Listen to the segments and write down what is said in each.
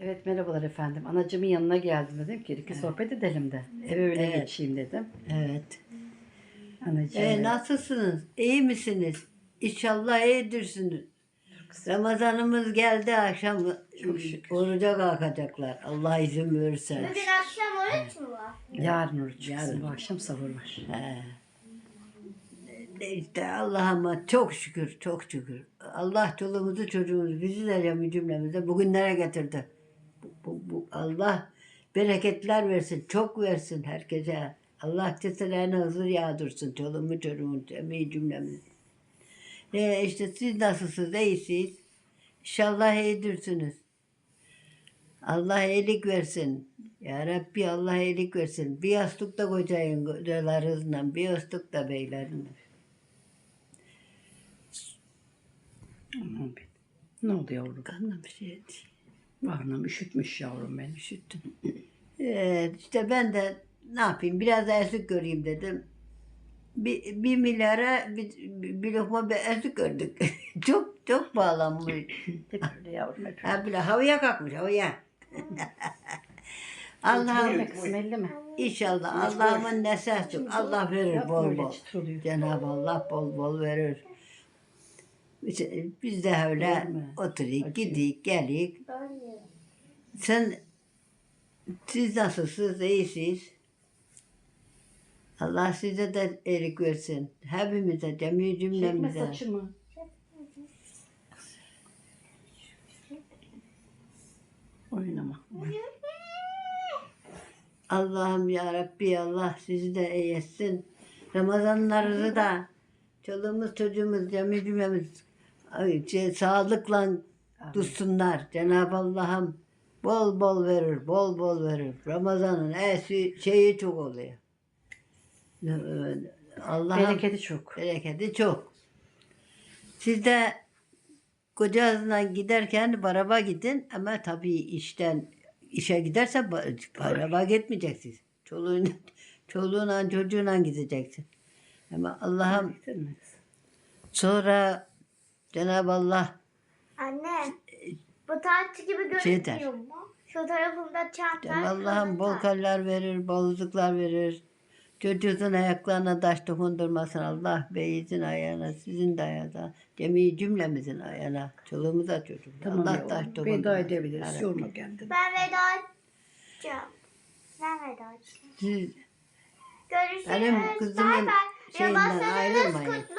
Evet merhabalar efendim. Anacımın yanına geldim dedim ki iki sohbet edelim de. Eve öyle Evet. geçeyim dedim. Evet. Anacığım. E, nasılsınız? İyi misiniz? İnşallah iyidirsiniz. Ramazanımız geldi akşam. Çok şükür. Oruca kalkacaklar. Allah izin verirse. Bugün akşam oruç mu var? Yarın oruç Yarın. Bu akşam sahur var. He. İşte Allah'ıma çok şükür, çok şükür. Allah çoluğumuzu çocuğumuzu bizi de cümlemize bugünlere getirdi. Bu, bu, bu Allah bereketler versin, çok versin herkese. Allah keselerine huzur yağdırsın çoluğumu çocuğumu cemi cümlemizi. E işte siz nasılsınız, iyisiniz? İnşallah iyidirsiniz. Allah iyilik versin. Ya Rabbi Allah iyilik versin. Bir yastık da kocayın kocalarınızla, bir yastık da beylerinle. Ne oldu yavrum? Kanla bir şey değil. Varnam üşütmüş yavrum beni. Üşüttüm. Evet, işte ben de ne yapayım biraz ezik göreyim dedim. Bir, bir milyara bir, bir, lokma bir ezik gördük. çok çok bağlanmış. Hep öyle yavrum hep öyle. Ha bile havaya kalkmış havaya. Allah'ım Elleme kızım elleme. inşallah Allah'ımın nesesi Allah verir bol bol. Cenab-ı Allah bol bol verir. İşte Biz de öyle oturuyoruz, gidik, gelik. Ben de. Sen, siz nasılsınız, iyisiniz? Allah size de iyilik versin. Hepimize, cemi Çekme cümlemize. saçımı. Oynama. Allah'ım ya Rabbi Allah sizi de iyi etsin. Ramazanlarınızı da çoluğumuz çocuğumuz cemi cümlemiz şey, sağlıkla tutsunlar. Cenab-ı Allah'ım bol bol verir, bol bol verir. Ramazanın esi, şeyi çok oluyor. Allah'ım Bereketi çok. bereketi çok. Siz de kocasına giderken araba gidin ama tabii işten işe giderse ba- araba gitmeyeceksiniz. Çoluğun, çoluğunla çocuğunla gideceksin. Ama Allah'ım sonra Cenab-ı Allah Anne. Bu tatil gibi Şey der. görünmüyor mu? Şu tarafında çantalar. Cenab-ı Allah'ım bol kaller verir, boluzluklar verir. Çocuğun ayaklarına taş dokundurmasın Allah. Beyizin ayağına, sizin de ayağına, cemi cümlemizin ayağına, çoluğumuza çocuğumuza. Tamam Allah yavrum. taş Veda dokundurmasın. edebiliriz. Ya Rabbi. Yorma kendini. Ben veda edeceğim. Ben veda edeceğim. Siz Görüşürüz. Benim kızımın Bay bay. şeyinden Ramazanınız ayrılmayın. kutlu.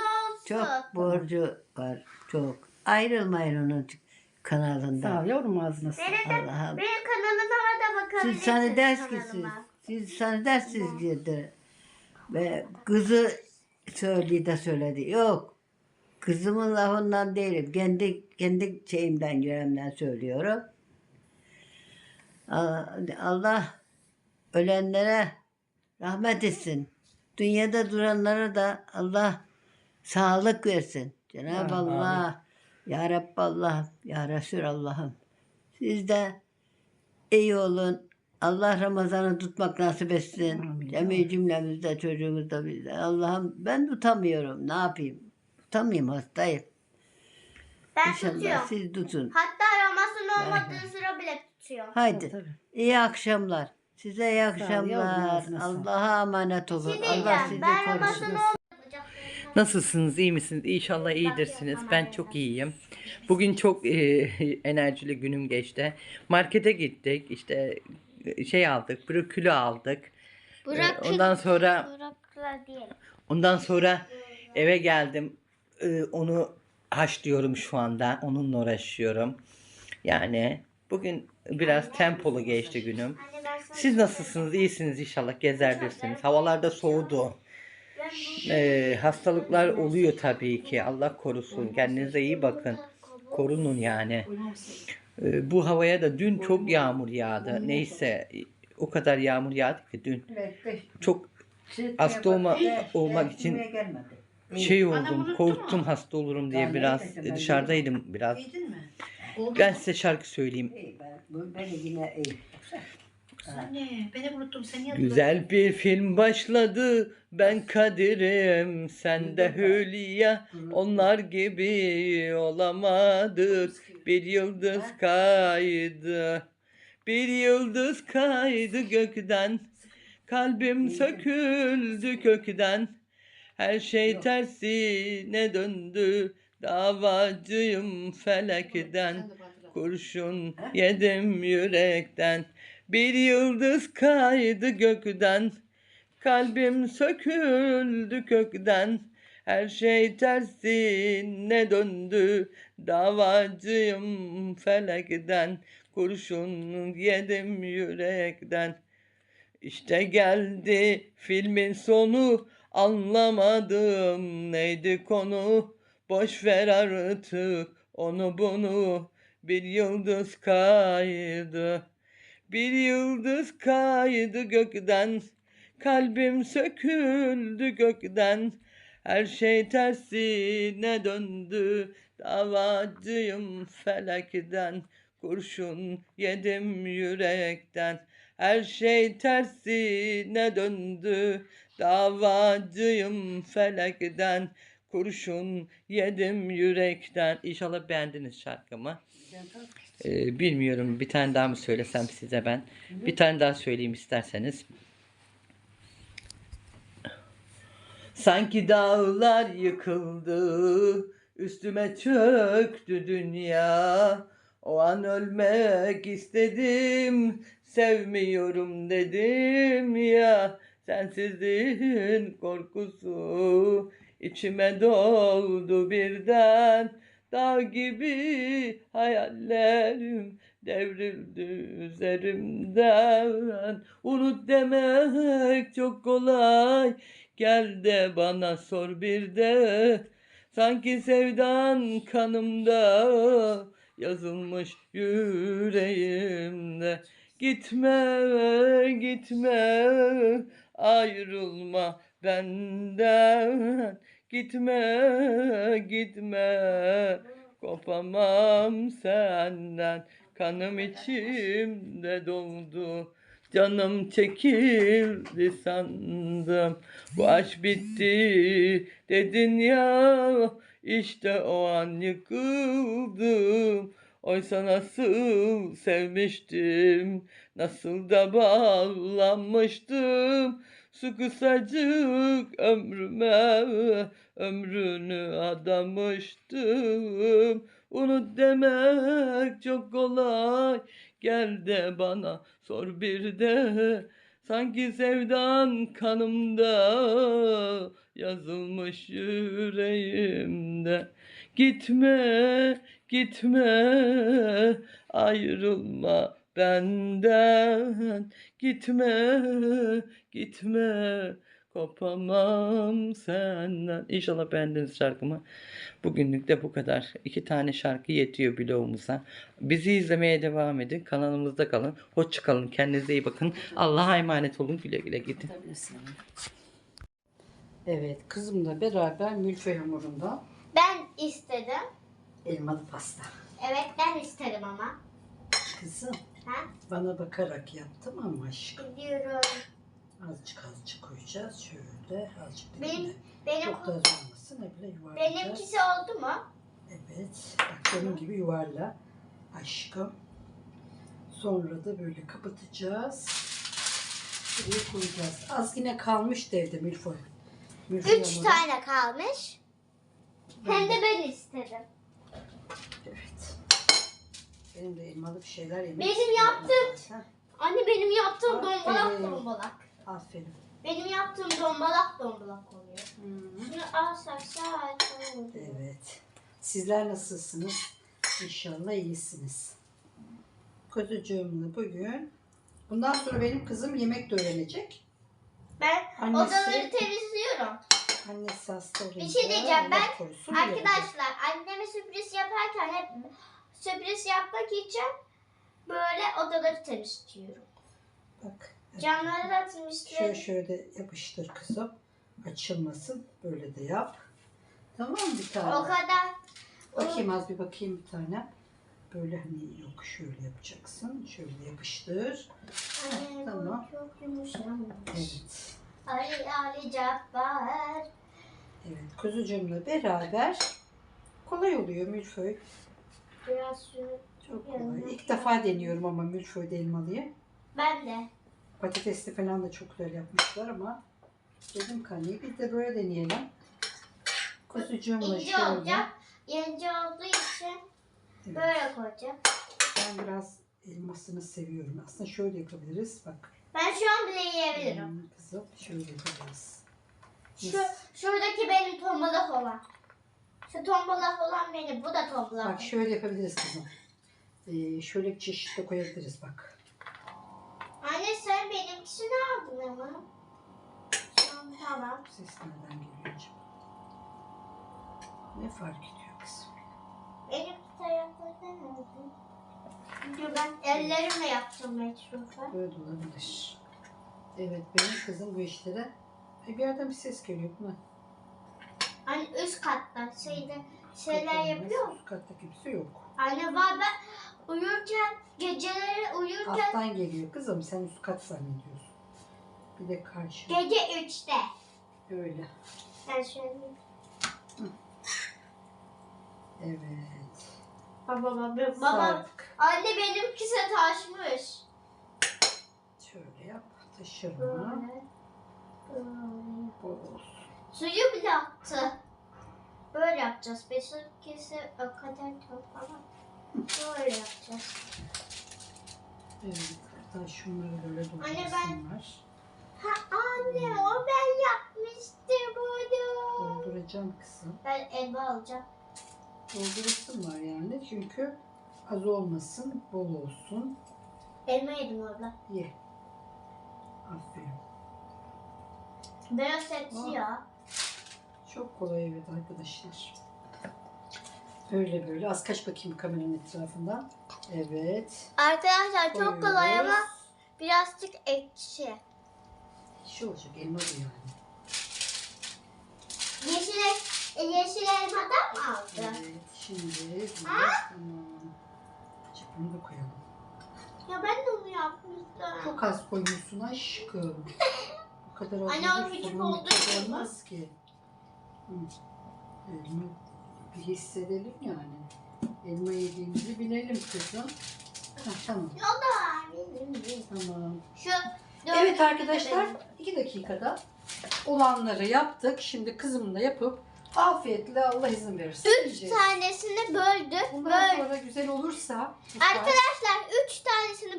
Çok borcu var, çok. Ayrılmayın onun kanalında. Sağ ol yavrum ağzına sağlık. Benim de Allah'ım. benim kanalıma da bakabilirsiniz. Siz sana ders ki siz. kanalıma. Siz sana dersiz girdi. Ve kızı söyledi de söyledi. Yok. Kızımın lafından değilim. Kendi kendi şeyimden, yüreğimden söylüyorum. Allah ölenlere rahmet etsin. Dünyada duranlara da Allah sağlık versin. Cenab-ı Amin. Allah, Ya Rabbi Allah, Ya Resul Allah'ım. Siz de iyi olun. Allah Ramazan'ı tutmak nasip etsin. Amin. Cemi cümlemizde, çocuğumuzda bizde. Allah'ım ben tutamıyorum. Ne yapayım? Tutamıyorum hastayım. Ben İnşallah tutuyorum. siz tutun. Hatta Ramazan olmadığı sıra bile tutuyorum. Haydi. Tabii. İyi akşamlar. Size iyi yavrum, akşamlar. ağzına sağlık. Allah'a emanet olun. Şey Allah sizi Ben korusun. Ramazan Nasılsınız, iyi misiniz? İnşallah iyidirsiniz. Ben çok iyiyim. Bugün çok e, enerjili günüm geçti. Markete gittik, işte e, şey aldık, brokoli aldık. Bırak. Ondan sonra ondan sonra eve geldim. E, Onu haşlıyorum şu anda. Onunla uğraşıyorum. Yani bugün biraz tempolu geçti günüm. Siz nasılsınız? İyisiniz inşallah. Gezerdirsiniz. Havalar da soğudu. Ee, hastalıklar oluyor tabii ki. Allah korusun. Kendinize iyi bakın. Korunun yani. Ee, bu havaya da dün çok yağmur yağdı. Neyse o kadar yağmur yağdı ki dün. Çok hasta olma, olmak için şey oldum. Korktum hasta olurum diye biraz dışarıdaydım biraz. Ben size şarkı söyleyeyim. Ben, ben. Anne unuttum. Sen niye Güzel bir film başladı. Ben Kadir'im, sen de Hülya. Onlar gibi olamadık. Bir yıldız kaydı. Bir yıldız kaydı gökten. Kalbim söküldü kökten. Her şey tersine döndü. Davacıyım felekten. Kurşun yedim yürekten Bir yıldız kaydı gökten Kalbim söküldü kökten. Her şey tersine döndü Davacıyım felekten. Kurşun yedim yürekten. İşte geldi filmin sonu Anlamadım neydi konu. Boş ver artık onu bunu Bir yıldız kaydı Bir yıldız kaydı gökten Kalbim söküldü gökten. Her şey tersine döndü Davacıyım felekten. Kurşun yedim yürekten Her şey tersine döndü. Davacıyım felekten Kurşun yedim yürekten İnşallah beğendiniz şarkımı. Ee, bilmiyorum bir tane daha mı söylesem size ben. Bir tane daha söyleyeyim isterseniz. Sanki dağlar yıkıldı, üstüme çöktü dünya. O an ölmek istedim, sevmiyorum dedim ya. Sensizliğin korkusu içime doldu birden. Dağ gibi hayallerim devrildi üzerimden. Unut demek çok kolay. Gel de bana sor bir de Sanki sevdan kanımda Yazılmış yüreğimde Gitme gitme Ayrılma benden Gitme gitme. Kopamam senden. Kanım içimde doldu. Canım çekildi sandım. Bu aşk bitti dedin ya. İşte o an yıkıldım. Oysa nasıl sevmiştim Nasıl da bağlanmıştım Su kısacık ömrüme Ömrünü adamıştım. Unut demek çok kolay Gel de bana sor bir de. Sanki sevdan kanımda Yazılmış yüreğimde. Gitme gitme Ayrılma benden Gitme gitme Kopamam senden. İnşallah beğendiniz şarkımı. Bugünlük de bu kadar. İki tane şarkı yetiyor bloğumuza. Bizi izlemeye devam edin. Kanalımızda kalın. Hoşça kalın. Kendinize iyi bakın. Allah'a emanet olun. Güle güle gidin. Evet kızımla beraber milföy hamurunda Ben istedim. elmalı pasta. Evet ben isterim ama. Kızım Ha? bana bakarak yap tamam mı aşkım? Biliyorum. Azıcık azıcık koyacağız şöyle azıcık Benim benim Çok da az olmasın hep böyle yuvarlayacağız. benimkisi oldu mu? Evet bak benim gibi yuvarla aşkım. Sonra da böyle kapatacağız. Buraya koyacağız. Az yine kalmıştı evde milföy. Milföy Üç tane kalmış. Hem de ben istedim. Benim de elmalı bir şeyler yemek Benim zaten. Anne benim yaptığım Aferin. dombalak dombalak. Aferin. Benim yaptığım dombalak dombalak oluyor. Hı. Şunu alsak şahane olur. Evet. Sizler nasılsınız? İnşallah iyisiniz. Kuzucuğumla bugün bundan sonra benim kızım yemek de öğrenecek. Ben Annesi- odaları temizliyorum. Annesi hasta olunca Bir şey diyeceğim, Allah ben korusun diye. Arkadaşlar anneme sürpriz yaparken hep sürpriz yapmak için böyle odaları temizliyorum. Bak. Camları da Şöyle temizliyorum. şöyle yapıştır kızım. Açılmasın. Böyle de yap. Tamam mı bir tane? O kadar. Bakayım az bir bakayım bir tane. Böyle hani yok şöyle yapacaksın. Şöyle yapıştır. Bu Tamam. Çok yumuşamış. Evet. Ali Ali Cabbar. Evet. Kuzucuğumla beraber kolay oluyor milföy. Biraz su. Çok kolay. İlk defa deniyorum ama milföyde elmalıyı. Ben de. Patatesli falan da çok güzel yapmışlar ama dedim kaniyi biz de böyle deneyelim. Kuzucuğumla İnce şöyle. olacak. İnce olduğu için Evet. böyle koyacağım. Ben biraz elmasını seviyorum. Aslında şöyle yapabiliriz. Bak. Ben şu an bile yiyebilirim. Hmm, Kızım şöyle yapacağız. Şu, şuradaki benim tombalak olan. Şu tombalak olan benim. Bu da tombalak. Bak şöyle yapabiliriz kızım. Ee, şöyle çeşit de koyabiliriz bak. Anne sen benimkisini aldın ama. Tamam, tamam. Ses nereden geliyor acaba? Ne fark ediyor kızım? Benim taraflardan aldın. Dur ben ellerimle yapacağım meşrufu. Böyle olabilir. Evet benim kızım bu işlere Ay, bir yerden bir ses geliyor buna. Hani üst katta şeyde şeyler yapıyor. mu? Üst katta kimse yok. Anne var ben uyurken geceleri uyurken Alttan geliyor kızım sen üst kat zannediyorsun. Bir de karşı. gece 3'te. Öyle. Ben şöyle Evet. baba baba baba Sardık. anne benimkisi taşmış. Şöyle yap. Taşırma. Böyle. Böyle. Olsun. Suyu bile attı. Böyle yapacağız. Benimkisi o kadar çok ama böyle yapacağız. Evet. Hatta şunları böyle Anne, doldursunlar. Ha anne o ben yapmıştım bunu. Dolduracağım kızım. Ben elma alacağım. Doldursunlar yani. Çünkü az olmasın, bol olsun. Elma yedim orada. Ye. Aferin. Biraz etsi ya. Çok kolay evet arkadaşlar. Öyle böyle. Az kaç bakayım kameranın etrafından. Evet. Arkadaşlar çok kolay ama birazcık ekşi. Şey olacak elma da yani. Yeşil, e, yeşil elmadan mı aldı? Evet. Şimdi biz tamam. Azıcık bunu da koyalım. Ya ben de onu yapmıştım. Çok az koymuşsun aşkım. Bu kadar az Anne, o küçük olduğu için olmaz ki. Elma bir hissedelim yani. Elma yediğimizi bilelim kızım. Ha, tamam. O da benim. Tamam. Şu Evet arkadaşlar iki dakikada olanları yaptık. Şimdi kızımla yapıp afiyetle Allah izin verirse Üç yiyeceğiz. tanesini böldük. Bundan Böl sonra güzel olursa Arkadaşlar 3 tanesini böldük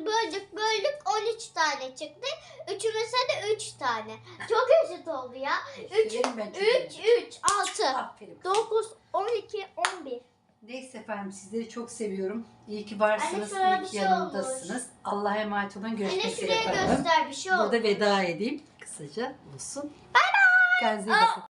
böldük 13 tane çıktı. Üçümüzde de 3 tane. Çok eşit oldu ya. üç, Yerim ben çok 3, yerim. 3, 6, Aferin. 9, 12, 11. Neyse efendim sizleri çok seviyorum. İyi ki varsınız, Anne, iyi bir ki şey yanımdasınız. Allah'a emanet olun. Anne Görüşmek üzere şuraya efendim. göster bir şey oldu. Burada veda edeyim. Kısaca olsun. Bye bye. Kendinize iyi bakın.